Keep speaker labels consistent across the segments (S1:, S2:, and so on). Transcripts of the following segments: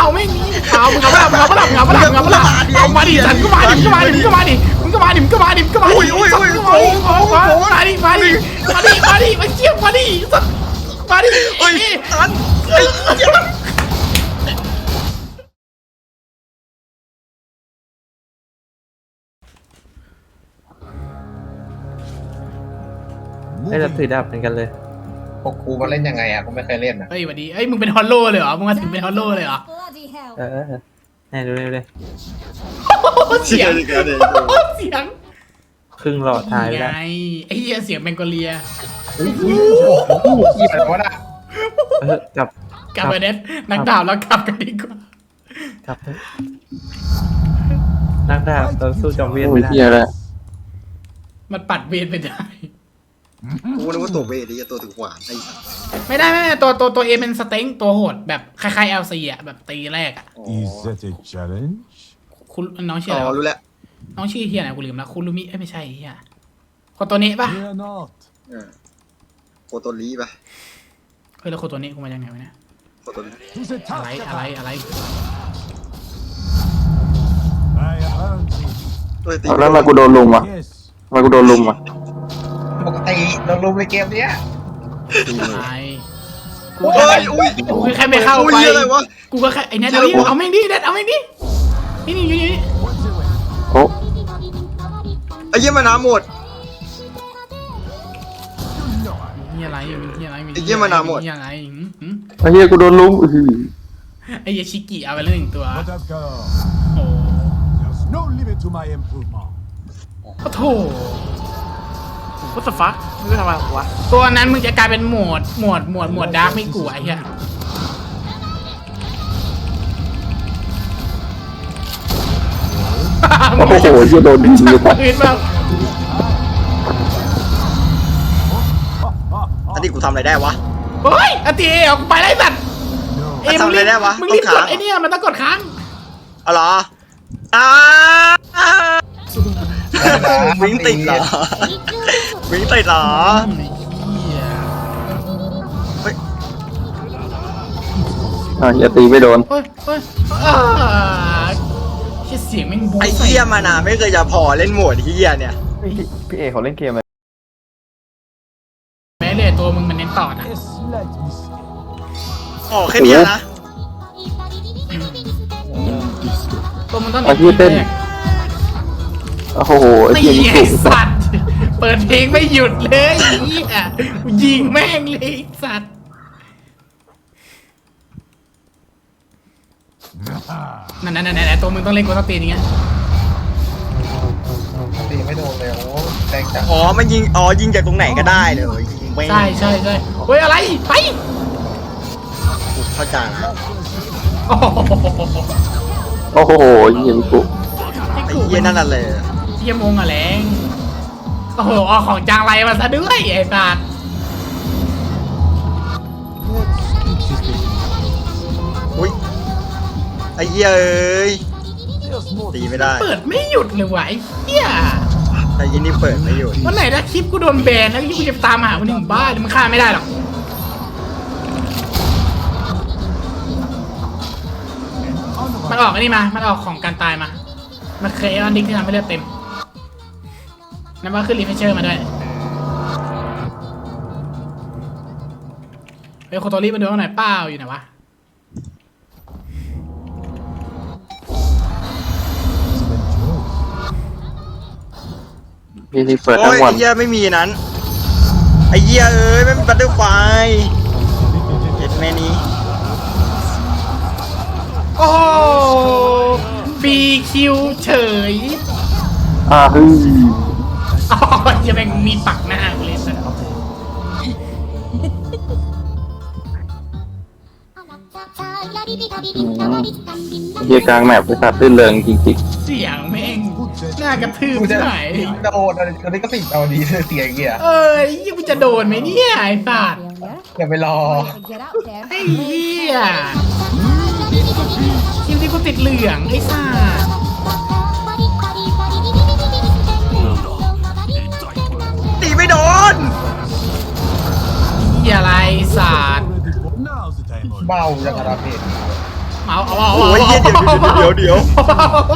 S1: เอาไม่มีเอามึงเอาปะล่ะมึงเอาปะล่ะมึงเอาปะล่ะมึงเอาปะล่ะเอามาดิสันก็มาดิมึงก็มาดิมึงก็มาดิมึงก็มาดิมึงก็มาดิมึงก็มาดิ
S2: อุ้ยอุ้ยอุ้ย
S1: สัตว์ก็มาดิ
S2: โอ้โห
S1: มาดิมาดิมาดิมาดิมาเชี่ยมาดิสัตว์มาดิ
S2: เฮ้ย
S1: เอ้ย
S2: ตันเฮ้ย
S3: ไอ้เราถือดาบเหมือนกันเลย
S4: พวกกูมาเล่นยังไงอะกูไม่เคยเล่นอะ
S1: เฮ้ยสวัสดีเอ้ยมึงเป็นฮอลโลเลยเหรอมึงมาถึงเป็นฮอลโลเลยเหรอ
S5: Bloody hell.
S3: เออเออเออให้ดูเลยเลย
S1: เสียง
S2: เดี๋ยวเดี๋ยว
S1: เสียง
S3: ครึ่งหลอดท้าย
S1: ไง
S3: แล้ว
S1: ไอ้เหี้ยเสียงแมงโกเลีย
S4: ขี้อะไรวะน่ะ
S3: เออกลับ
S1: กลับไปเน็ตนักดาบแล้วกลับกันดีกว่า
S3: กลับเถอะนักดาบตอนสู้จอมเวียน
S6: โอ้
S3: ไม่
S6: ย
S3: ได้
S6: เฮียแล้ว
S1: มันปัดเวรไปได้
S2: กูนึกว่าตัวเวดีตัวถือขวานไอ้สัส
S1: ไม่ได้ไม่ได้ตัวตัวตัวเอเป็นสเต็งตัวโหดแบบคล้ายๆ LC อะแบบตีแรกอะ
S2: อ๋อ
S7: Is that a challenge?
S1: คุณน้องชื่อ
S2: อ๋
S1: อะไร
S2: อ
S1: วะ
S2: รู้แล้ว
S1: น้องชื่อเฮียไหนกูลืมแล้วคุณลูมิเอ้ยไม่ใช่เฮียคนตัวนี้ปะ
S7: Fear not.
S2: เออโคโตรีป่ะ
S1: เฮ้ยแล้วคนตัวนี้กูมาจากไหนวะเนี่ย
S2: โคโตรี
S7: To the
S1: อะไร
S7: task
S1: อะไร
S7: at
S1: อะไร
S7: hand. I earned it.
S2: เอ้ยตี
S6: เอาแล้วทำไมากูโดนลุมอะ
S7: Yes.
S6: ทำไมากูโดนลุมอะ
S4: ปกติเราลุมในเกมเนี้ย
S1: อะไรกู
S2: โอ้
S1: แค่
S2: ยอุ้ย
S1: กูแค่ไม่เข้า
S2: อุ้ย
S1: ไป
S2: อะไรวะ
S1: กูก็แค่ไอ้เน็ตเอาดิเอาแม่งดิเน็ตเอาแม่งดินี่นี่อยู่นี่
S7: What's the way?
S6: โอ้
S2: ไอ้เยี่ยมาน้ำหมด
S1: มีอะไรมีที่อะไรมี
S2: ไอ้เหี้ยมันเอาหมด
S1: มีอะไรหืมหืม
S6: ไอ้เฮียกูโดนลุมอื้อหือ
S1: ไอ้เหี้ยชิกิเอาไปเรื่องหนึ่งตัว
S7: But I've got.
S1: โอ้
S7: There's no limit to my improvement.
S1: โอ้โถ What the fuck มึงทำอะไรวะตัวนั้นมึงจะกลายเป็นโหมดโหมดโหมดโหมดดาร์กไม่กลัวไอ้เหี้ย
S6: โอ้โหเฮียโดนยิงเลย
S1: ปืนแบบ
S2: อันนี้กูทำอะไรได้วะ
S1: เฮ้ยอาตีเอออกไปไล่สัตว์
S7: No.
S1: เอ็ม
S2: ทำอะไรได้วะ
S1: มึงรีบ
S2: ต้อง
S1: ก
S2: ค้าง
S1: ดไอ้เนี่ยมันต้องกดค้าง
S2: เอาเหรออ้าวิ่งติดเหรอ วิ่งติดเหรอเฮ้ย
S6: อะเฮียตีไม่โดน
S1: เฮ้ยเฮ้ยอ่าเชี่ยเสียงแม่งบู๊
S2: ไอ้
S1: ใส่
S2: เหี้ยมานาไม่เคยจะพอเล่นโหมดเหี้ยเนี่ย
S6: พี่เอเขาเล่นเกมอะไร
S1: แม้เลยตัวมึงมันเน้นต่อนะ
S7: A slight mistake.
S2: อ๋อแค่เนี้ยนะ
S1: ตัวมึงต้อง
S6: ไอ้เฮียเต้น
S1: แรก
S6: โอ้โหไอ้
S1: นี่
S6: เฮีย
S1: ไง
S6: นี่ถูก
S1: สัตว์ เปิดเพลงไม่หยุดเลยไอ้เหี้ยยิงแม่งเลยไอ้สัตว์ นั่นนั่นนั่นตัวมึงต้องเล่นกูต้องตีนอย่างเงี้ย
S4: ตีไม่โดนเลยโอ้แรงจัง
S2: อ๋อ มันยิง อ๋อ ยิงจากตรงไหนก็ได้เลยยิงไม่
S1: ใช่ใช่ใช่เฮ้ยอะไร ไป
S2: เข้าใจละ
S1: โอ้โห
S6: โอ้โหเฮียกู
S1: ไอ้
S2: ไอ้
S1: กู
S2: เหี้ยนั่นน่ะเลย
S1: เยี่ยมงอะแรงโอ้โหเอาของจางไรมาซะด้วยไอ้สัตว์
S2: อุ้ยไอ้เหี้ยเอ้ย
S7: There's more
S2: ตีไม่ได้
S1: เปิดไม่หยุดเลยว่ะไอ้เหี้ย
S2: ไอ้ยี่นี่เปิดไม่อยู่
S1: วันไหนถ้าคลิปกูโดนแบนแล้วกูจะตามหามันถึงบ้านมันฆ่าไม่ได้หรอกมันออกไอ้นี่มา มันออกของการตายมา มันเคยเอาอันดิกที่ทำให้เลือดเต็ม นั่นว่าขึ้นรีเฟชเชอร์มาด้วยเฮ้ยโคโตรีมาดูข้างไหนอยเป้าอยู่ไหนวะ
S6: พี่ที่เปิด
S2: โอ้
S6: ทั้
S2: ย
S6: งวั
S2: ไอ้
S6: น
S2: เหี้ยไม่มีนั้นไอ้เหี้ยเอ้ยไม่เป็นบัตเตอร์ไฟเห็นแม่นี้
S1: โอ้ฟีคิวเฉย
S6: อ่าเฮ้ย
S1: อ๋อจะแม่งมีปักหน้ากูเลยสัตว์
S6: เฮียกลางแมปไปสัตว์ลื่นเริงจริง
S1: เสียงแม่งหน้ากระทืบ
S4: กูจะ
S1: ที่ไหน
S4: โดนอะไรตอนนี้ก็สิบเอาดีเสียงเงี้ย
S1: เอ้ยยี่กูจะโดนไหมเนี่ยไอ้สัตว์
S5: Failure.
S4: อย่าไปรอ
S5: Get out there.
S1: ไอ้เหี้ยคิวที่กูติดเหลืองไอ้สัตว์ สัตว์
S7: already. Now's the time. Ollie.
S4: เบาอย่างกระดาษเพจ
S1: เอาเอาเอา
S2: โอ้ยเหี้ยเดี๋ยวเดี๋ยวเดี๋ยว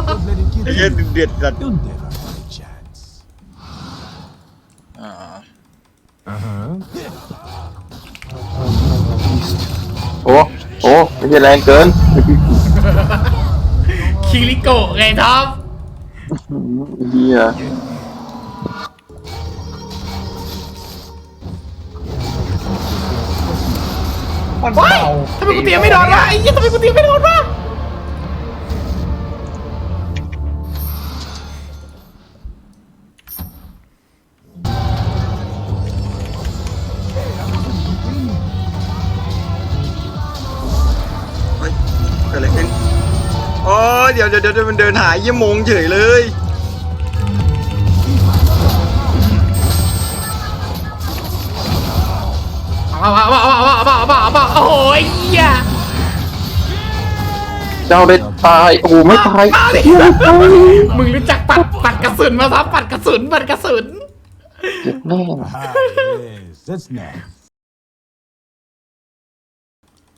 S7: Don't let it
S2: ไอ้
S7: get
S2: เหี้ย
S7: you.
S2: เดือดจัด
S7: You never had a chance.
S2: อ่า
S7: Uh-huh.
S6: โอ้โอ้ไม่ใช่แรงเกิน
S1: คิริโกะไงท็อป
S6: เฮีย
S4: มัน
S1: ว้าย
S4: เบา
S1: ทำไมกูเตรียมไม่โดนวะไอ้เหี้ยทำไมกูเตรียมไม่โดนวะ
S2: เฮ้ยเกิดอะไรขึ้นโอ้ยเดี๋ยวเดี๋ยวเดี๋ยวมันเดินหายเยี่ยมงเฉยเลย
S1: เอาเอาเอาเอาเอา เอาเอาเอาเอาโอ้ยเหี้ย
S6: เจ้าได้ตาย โอ้โหไม่ตาย
S1: มาดิมึงรู้จักปัดปัดกระสุนมาซับปัดกระสุนปัดกระสุน
S6: เจ็บแน่
S7: Ah, yes, that's nice.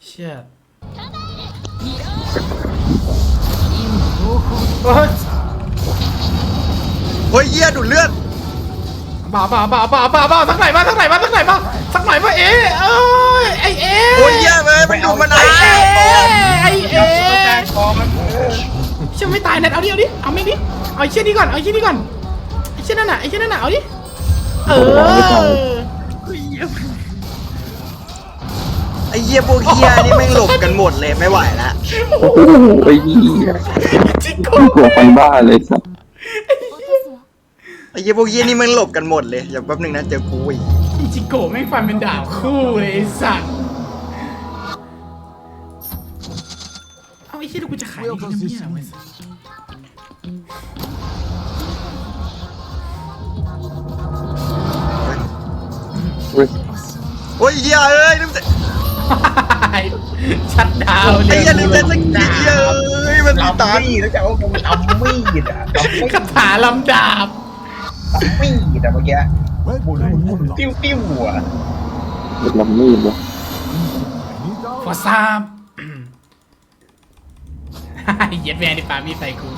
S1: เชี่ยโอ้ย
S2: เฮ้ยเหี้ยดูดเลือด
S1: บ้าบ้าบ้าบ้าบ้าบ้าสักหน่อยมาสักหน่อยมาสักหน่อยมาสักหน่อยมาเอ๊ะเอ้ยไอเอ๊ะ
S2: โอ้ยเหี้ยเลยมันดูดมัน
S1: ไอ
S2: ไอ้
S1: เอ๊ะไอเอ๊
S4: แกะกองมันเออ
S1: เชื่อไม่ตายเน็ตเอาดิเอาดิเอาไม่ดิเอาไอ้เชี่ยนี่ก่อนเอาไอ้เชี่ยนี่ก่อนไอ้เชี่ยนั่นน่ะไอ้เชี่ยนั่นน่ะเอาดิเออ
S2: ไอ้เหี้ยพวกเหี้ยนี่แม่งหลบกันหมดเลยไม่ไหวละ
S6: โอ้โหไอ้เหี้ย
S1: จิโก
S6: กลัวฟันบ้าเลยสัส
S2: ไอ้เหี้ยพวกเหี้ยนี่แม่งหลบกันหมดเลยอย่าแป๊บนึงนะเจอกูอีก
S1: อิจิโกะแม่งฟันเป็นดาบคู่เลยไอ้สัตว์เอาไอ้เชี่ยดูกูจะขายดีกันเนี่ยไอ้สัส
S6: เว้ย
S2: โอ้ยเหี้ยเอ้ยลืมแต่
S1: ชัดดาวน์เล
S2: ไอ้
S1: ย
S2: เหี้ยลืมแต่สกิลเหี้ยเอ้ยมัน
S4: ลำ
S2: ตาม
S4: มีดแล้วจะเอาลำมีดอะลำมีด
S1: คาถาลำดาบ
S4: ลำมีดอะเมื่อกี้
S7: Well,
S4: หมุนหมุนหมุนติ้วติ้วอะ
S6: เป็นลำมีดเลย
S7: need all
S1: ฟอซามเย็ดแมนดิป่ามีใส่กู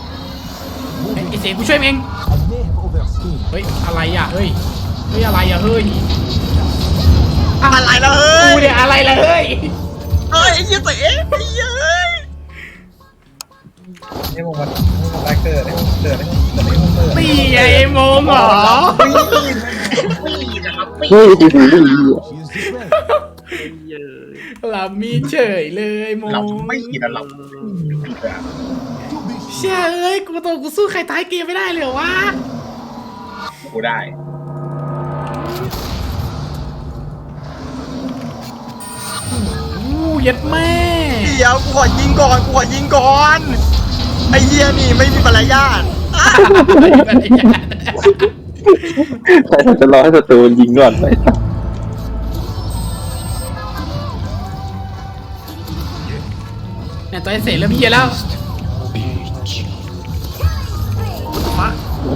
S1: ไอ้ไอ้เสกกูช่วยมึงเอง
S7: I may have overstayed.
S1: เฮ้ยอะไรอะเฮ้ยเฮ้ยอะไรอะเฮ้ย
S2: อะไรแล้วเฮ้
S1: กู
S2: ย
S1: เนี่ยอะไรล่ะเฮ้ย
S2: เอ้ยไอ้เหี้ยเตะไอ้เหี้ยเอ้ย
S4: นี่มึงมันมึงมันไล่เกิดเลยเกิดเลยเกิดเลยมึงเกิด
S1: ตีไงไอ้โมงเหรอ
S4: มีดมีนะครับมีด
S6: เฮ้ยดูดูดู
S7: She is this way.
S1: ลามีเฉยเลยโมง
S4: ลำมีดอะลำมีดอะ
S7: To be
S1: เชี่ยเอ้ยกูตัวกูสู้ใครท้ายเกมไม่ได้เลยเหรอวะ
S4: กูได้
S1: อู้ย็ดแม่
S2: เดี๋ยวกูขอยิงก่อนกูขอยิงก่อน ไอ้เหี้ยนี่ไม่มีมารยาท
S6: ใครจะรอให้ศัตรูยิงก่อนไป
S1: เนี่ยตัวไอ้เสกเริ่มเฮียแล้ว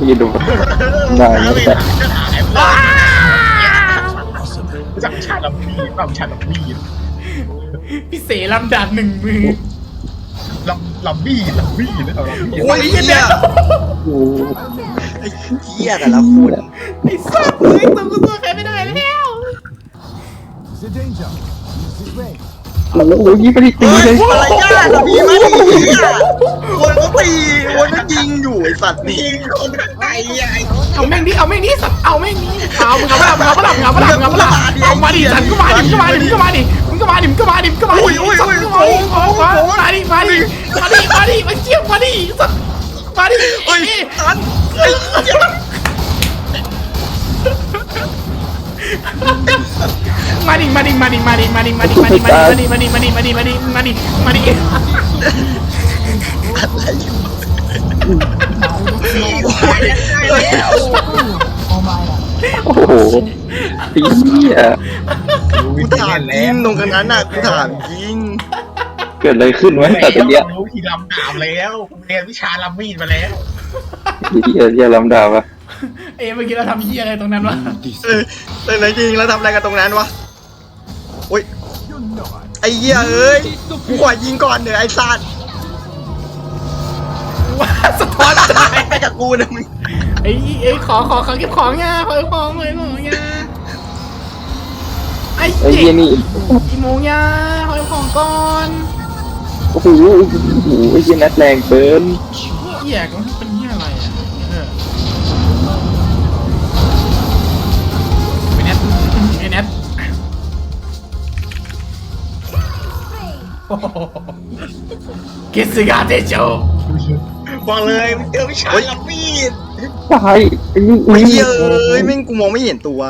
S6: พี่ดูได้ไม่ได้
S1: อ้า
S4: จับชาลำมีดจับชาลำมีด
S1: พี่เสลำดาบหนึ่งมือ
S4: ลำลำมีดลำมีดเอาลำมีด
S2: โอ้ยเหี้ย
S6: โอ้
S2: ไอ้เหี้ยแต่ละคน
S1: ไอ้สัตว์เอ้ยตัวกูสู้ใครไม่ได้แล้ว
S7: the danger. She is this way.
S6: โหยิงไปที่ตี
S2: เฮ้
S6: เลยย
S2: มารยาทอะมีไหมไอ้เหี้ยคนก็ตีคนก็ยิงอยู่ไอ้สัตว์นี่
S4: ยิงคนไอ้ใหญ่
S1: เอาแม่งดิเอาแม่งดิสัตว์เอาแม่งดิเอามึงเอาปะล่ะมึงเอาปะล่ะมึงเอาปะล่ะมึงเอาปะล่ะเอามาดิสัตว์ก็มาดิมึงก็มาดิมึง ก็มาดิมึงก็มาดิมึงก็มาดิมึงก็มาดิสัตว์ก็มาดิมามาดิมาดิมาดิมาดิมาเชี่ยมาดิสัตว์มาดิ
S2: เฮ้ย
S1: เอ้ย
S2: ตันไอ้เหี้ย
S1: มาดิมาดิมาดิมาดิมาดิมาดิมาดิมาดิมาดิมาดิมาดิมาดิมาดิมาดิมาดิ
S6: โอ้โหตีเหี้ย
S2: กูถามจริงตรงกันนั้นน่ะกูถามจริง
S6: เกิดอะไรขึ้นวะแต่ตอนเนี้ย
S4: รู้ทีลำดาบแล้วเรียนวิชาลำมีดมาแล้ว
S6: เหี้ยเหี้ยลำดาวอะ
S1: เอ้เมื่อกี้เราทำเหี้ยอะไรตรงนั้นวะ
S2: เออแต่ไหนจริงแล้วทำอะไรกันตรงนั้นวะโอ้ย
S7: You know I
S2: ไอ้เหี้ยเอ้ยกูขอยิงก่อนเถอะไอ้สัตว์
S1: ว้าสะท้อนใจ
S2: ไป กับกูนะมึง
S1: ไอ้ไอ้ขอขอขอเก็บของเงี้ยขอเก็บของเลยของเงี้ยไอ้
S6: ไอ้
S1: เจ๊
S6: เหี้ยนี่
S1: อีโมงเงี้ยขอเก็บของก่อน
S6: โอ้โหโอ้โหไอ้เหี้ยนัดแรงเกิน
S1: เหี้ยก็เป็นเหี้ยอะไรอะเออไอ้แนทไอ้แนทโอ้โหกิสกาเตโจ
S4: บอกเลยมึงเจอวิชาลับบี้
S6: ตายไอ้นี่
S2: ไอ้เหี้ยเอ้ยแม่งกูมองไม่เห็นตัว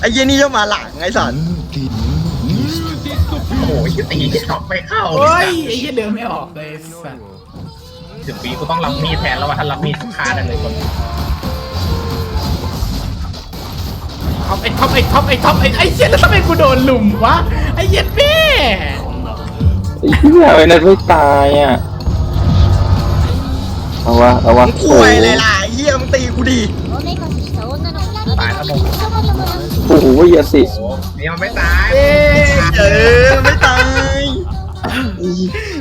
S2: ไอ้เหี้ยนี่จะมาหลังไอ้สัตว์
S4: โอ้โหตีช็อปไม่เข้า
S1: เฮ้ยไอ้เหี้ยเดินไม่ออกเลยสัส
S4: ถึงปีกูต้องรับมีดแทนแล้วว่าถ้ารับมีดฆ่าได้เลยคน
S1: ท็อปไอ้ท็อปไอ้ท็อปไอ้ท็อปไอ้ไอ้เหี้ยแล้วทำไมกูโดนหลุมวะไอ้เหี้ยแม่
S6: ไอ้เหี้ยไอ้นัดไม่ตายอะ เอาวะเอาวะ
S2: มึงคุยเลยล่ะไอ้เหี้ยมึงตีกูดิ
S5: おねがしした女の子
S4: ตายแล้วมึง
S5: 捕まりをもらう
S6: โอ้โหอย่าสิ
S4: โอ้โหนี่มันไม่ตาย
S1: เอ้ย
S2: เออไม่ตาย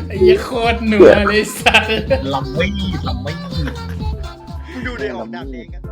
S1: ไอ้เหี้ยโคตรหนัวเลยสัส
S4: ลับบี้ลับบี้
S2: มึงดูดิออกดาบเองกัน